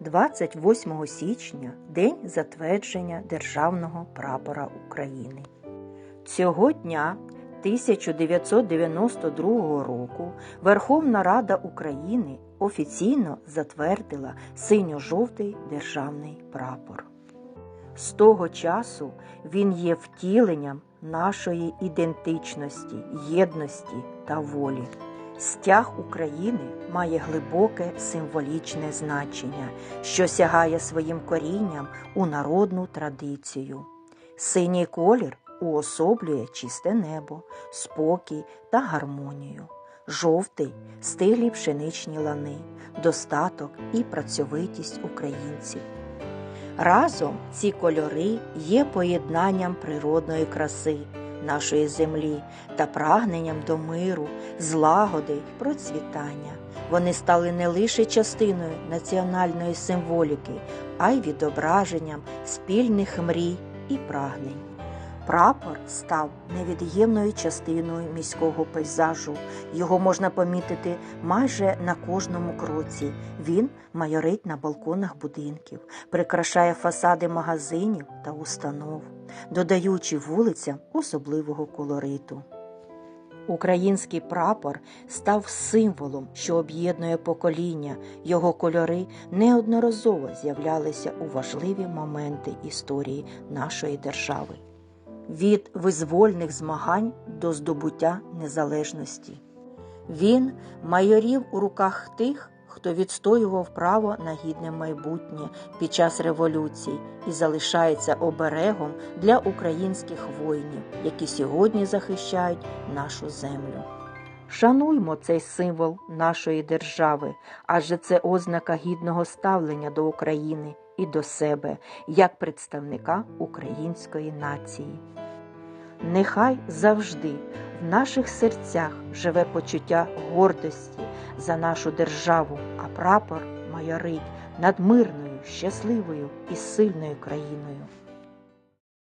28 січня день затвердження Державного прапора України. Цього дня 1992 року Верховна Рада України офіційно затвердила синьо-жовтий державний прапор. З того часу він є втіленням нашої ідентичності, єдності та волі. Стяг України має глибоке символічне значення, що сягає своїм корінням у народну традицію. Синій колір уособлює чисте небо, спокій та гармонію. Жовтий стиглі пшеничні лани, достаток і працьовитість українців. Разом ці кольори є поєднанням природної краси нашої землі та прагненням до миру, злагоди й процвітання. Вони стали не лише частиною національної символіки, а й відображенням спільних мрій і прагнень. Прапор став невід'ємною частиною міського пейзажу. Його можна помітити майже на кожному кроці. Він майорить на балконах будинків, прикрашає фасади магазинів та установ, додаючи вулицям особливого колориту. Український прапор став символом, що об'єднує покоління. Його кольори неодноразово з'являлися у важливі моменти історії нашої держави від визвольних змагань до здобуття незалежності. Він майорів у руках тих, хто відстоював право на гідне майбутнє під час революцій і залишається оберегом для українських воїнів, які сьогодні захищають нашу землю. Шануймо цей символ нашої держави, адже це ознака гідного ставлення до України і до себе як представника української нації. Нехай завжди в наших серцях живе почуття гордості за нашу державу, а прапор майорить над мирною, щасливою і сильною країною.